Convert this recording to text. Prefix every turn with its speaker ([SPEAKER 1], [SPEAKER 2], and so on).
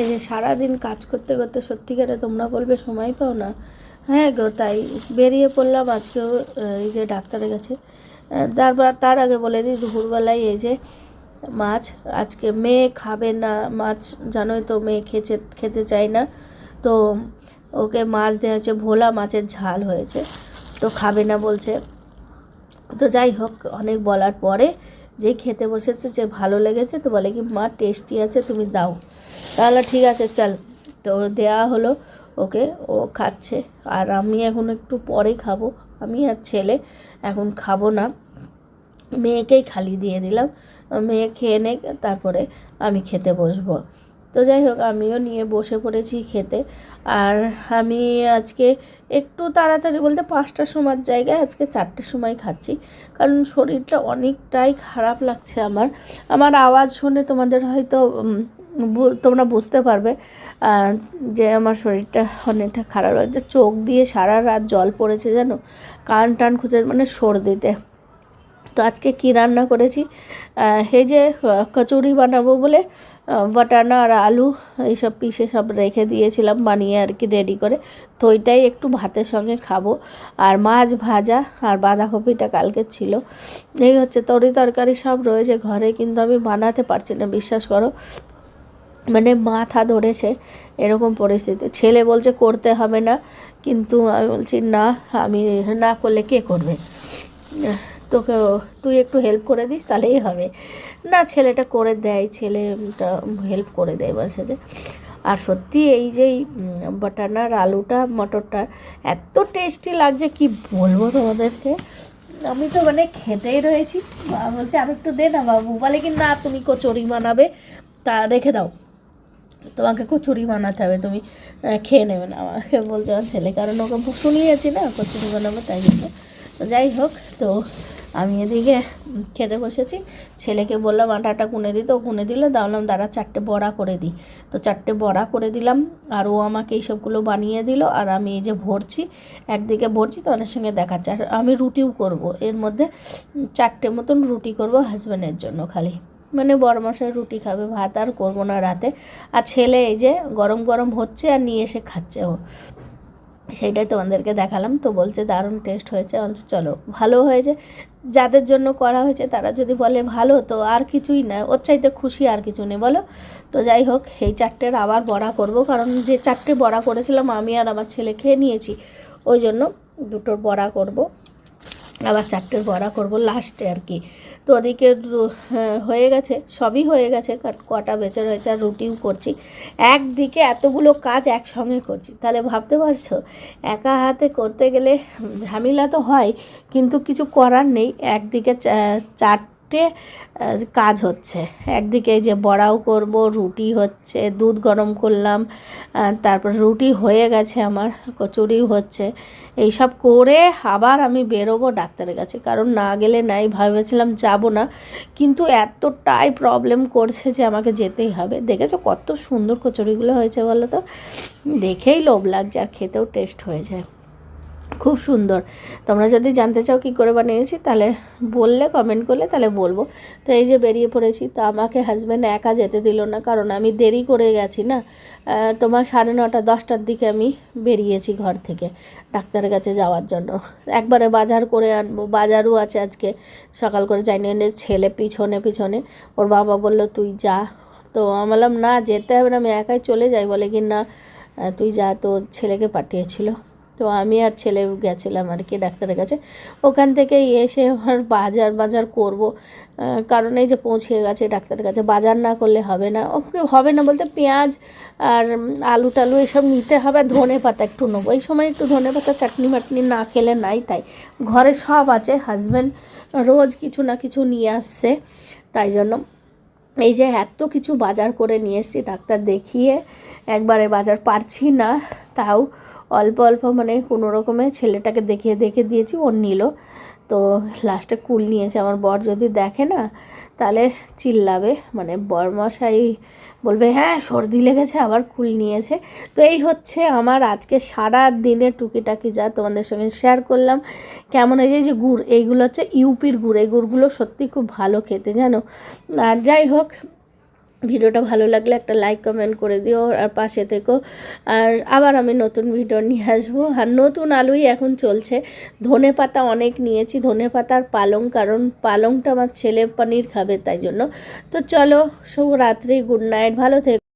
[SPEAKER 1] এই যে সারাদিন কাজ করতে করতে সত্যিকারে তোমরা বলবে সময় পাও না। হ্যাঁ গো, তাই বেরিয়ে পড়লাম আজকেও এই যে ডাক্তারের কাছে। তারপর তার আগে বলে দিই, দুপুরবেলায় এই যে মাছ, আজকে মেয়ে খাবে না, মাছ জানোই তো মেয়ে খেতে খেতে চায় না। তো ওকে মাছ দেওয়া হচ্ছে ভোলা মাছের ঝাল হয়েছে, তো খাবে না বলছে। তো যাই হোক, অনেক বলার পরে যে খেতে বসেছে, যে ভালো লেগেছে, তো বলে কি, মা, টেস্টি আছে, তুমি দাও। তাহলে ঠিক আছে, চল। তো দেয়া হলো ওকে, ও খাচ্ছে। আর আমি এখন একটু পরে খাব। আমি আর ছেলে এখন খাব না। মেয়েকেই খালি দিয়ে দিলাম। মেয়ে খেয়ে নে তারপরে আমি খেতে বসবো। তো যাই হোক, আমিও নিয়ে বসে পড়েছি খেতে। আর আমি আজকে একটু তাড়াতাড়ি বলতে পাঁচটার সময় জায়গায় আজকে চারটের সময় খাচ্ছি। কারণ শরীরটা অনেকটাই খারাপ লাগছে আমার। আমার আওয়াজ শুনে তোমাদের হয়তো তোমরা বুঝতে পারবে যে আমার শরীরটা অনেকটা খারাপ লাগছে চোখ দিয়ে সারা রাত জল পড়েছে জানো? কান টান খুঁজে মানে সর্দিতে। তো আজকে কী রান্না করেছি? এই যে কচুরি বানাবো বলে বাটানা আর আলু, এইসব পিসে সব রেখে দিয়েছিলাম, বানিয়ে আর কি রেডি করে। তো ওইটাই একটু ভাতের সঙ্গে খাব। আর মাছ ভাজা আর বাঁধাকপিটা কালকে ছিল। এই হচ্ছে তরি তরকারি সব রয়েছে ঘরে, কিন্তু আমি বানাতে পারছি না, বিশ্বাস করো। মানে মাথা ধরেছে এরকম পরিস্থিতি। ছেলে বলছে, করতে হবে না। কিন্তু আমি বলছি, না, আমি না করলে কে করবে? তোকে, তুই একটু হেল্প করে দিস, তাহলেই হবে। না, ছেলেটা করে দেয়, ছেলেটা হেল্প করে দেয় বলছে যে আর সত্যি এই যে বাটানার আলুটা, মটরটা, এত টেস্টি লাগছে, কি বলব তোমাদেরকে? আমি তো মানে খেতেই রয়েছি। বলছে, আর একটু দে না বাবু। বলে কি, না, তুমি কচুরি বানাবে, তা রেখে দাও। তোমাকে কচুরি বানাতে হবে, তুমি খেয়ে নেবে না আমাকে বলছে আমার ছেলে। কারণ ওকে শুনিয়েছি না, কচুরি বানাবো তাই জন্য। তো যাই হোক, তো আমি এদিকে খেতে বসেছি। ছেলেকে বললাম, আটাটা গুনে দিতে ও গুনে দিল, দাঁড়ালাম, দাঁড়া, চারটে বড়া করে দিই। তো চারটে বড়া করে দিলাম, আর ও আমাকে এইসবগুলো বানিয়ে দিল, আর আমি এই যে ভরছি, একদিকে ভরছি, তোমাদের সঙ্গে দেখাচ্ছি। আর আমি রুটিও করব, এর মধ্যে চারটে মতন রুটি করব হাজব্যান্ডের জন্য খালি। মানে বড় মশাই রুটি খাবে, ভাত আর করব না রাতে। আর ছেলে এই যে গরম গরম হচ্ছে আর নিয়ে এসে খাচ্ছে ও। সেইটাই তোমাদেরকে দেখালাম। তো বলছে দারুণ টেস্ট হয়েছে। চলো, ভালো হয়েছে। যাদের জন্য করা হয়েছে তারা যদি বলে ভালো, তো আর কিছুই না। ওর চাইতে খুশি আর কিছু নেই, বলো? তো যাই হোক, এই চারটের আবার বড়া করব। কারণ যে চারটে বড়া করেছিলাম আমি আর আমার ছেলে খেয়ে নিয়েছি, ওই জন্য দুটোর বড়া করব। আবার চারটের বড়া করব লাস্টে আর কি। তো ওদিকে হ্যাঁ, হয়ে গেছে সবই হয়ে গেছে কাট- বেঁচে রয়েছে আর রুটিও করছি। একদিকে এতগুলো কাজ একসঙ্গে করছি তাহলে ভাবতে পারছ? একা হাতে করতে গেলে ঝামেলা তো হয় কিন্তু কিছু করার নেই। একদিকে চা- চারটে কাজ হচ্ছে। একদিকে যে বড়াও করব, রুটি হচ্ছে, দুধ গরম করলাম তারপর রুটি হয়ে গেছে আমার, কচুরি হচ্ছে। এইসব করে আবার আমি বেরোবো ডাক্তারের কাছে। কারণ না গেলে নাই, ভেবেছিলাম যাব না। কিন্তু এতটাই প্রবলেম করছে যে আমাকে যেতেই হবে। দেখেছ কত সুন্দর কচুরিগুলো হয়েছে বলো তো? দেখেই লোভ লাগছে, আর খেতেও টেস্ট হয়েছে খুব সুন্দর। তোমরা যদি জানতে চাও কী করে বানিয়েছি, তাহলে বললে কমেন্ট করলে তাহলে বলব। তো এই যে বেরিয়ে পড়েছি, তো আমাকে হাজব্যান্ড একা যেতে দিল না, কারণ আমি দেরি করে গেছি না। তোমার সাড়ে নটা, দশটার দিকে আমি বেরিয়েছি ঘর থেকে ডাক্তারের কাছে যাওয়ার জন্য। একবারে বাজার করে আনব, বাজারও আছে আজকে। সকাল করে এনে ছেলে পিছনে পিছনে। ওর বাবা বলল, তুই যা। তো আমি বললাম, না, যেতে হবে না, আমি একাই চলে যাই। বলে কি, না তুই যা। তো ছেলেকে পাঠিয়েছিল। তো আমি আর ছেলে গেছিলাম আর কি ডাক্তারের কাছে। ওখান থেকে এসে আর বাজার বাজার করব। কারণ এই যে পৌঁছে গেছে ডাক্তারের কাছে। বাজার না করলে হবে না। ওকে, হবে না বলতে পেঁয়াজ আর আলু টালু এসব নিতে হবে। আর ধনে পাতা একটু নেব। এই সময় একটু ধনে পাতা, চাটনি মাটনি না খেলে নাই তাই। ঘরে সব আছে। হাজব্যান্ড রোজ কিছু না কিছু নিয়ে আসছে। তাই জন্য এই যে এত কিছু বাজার করে নিয়ে এসেছি, ডাক্তার দেখিয়ে একবারে বাজার পারছি না। তাও অল্প অল্প মানে কোনো রকমে ছেলেটাকে দেখিয়ে দেখে দিয়েছি, ওর নিল। তো লাস্টে কুল নিয়েছে। আমার বর যদি দেখে না, তাহলে চিল্লাবে। মানে বরমশাই বলবে হ্যাঁ সর্দি লেগেছে, আবার কুল নিয়েছে। তো এই হচ্ছে আমার আজকে সারা দিনে টুকিটাকি যা তোমাদের সঙ্গে শেয়ার করলাম। কেমন এই যে গুড়, এইগুলো হচ্ছে ইউপির গুড়। এই গুড়গুলো সত্যি খুব ভালো খেতে, জানো? আর যাই হোক ভিডিওটা ভালো লাগলে একটা লাইক কমেন্ট করে দিও আর পাশে থেকো। আর আবার আমি নতুন ভিডিও নিয়ে আসব। আর নতুন আলুই এখন চলছে। ধনে পাতা অনেক নিয়েছি। ধনে পাতার পালং, কারণ পালংটা আমার ছেলে পনির খাবে, তাই জন্য। তো চলো শুভ রাত্রি গুড নাইট ভালো থেকো।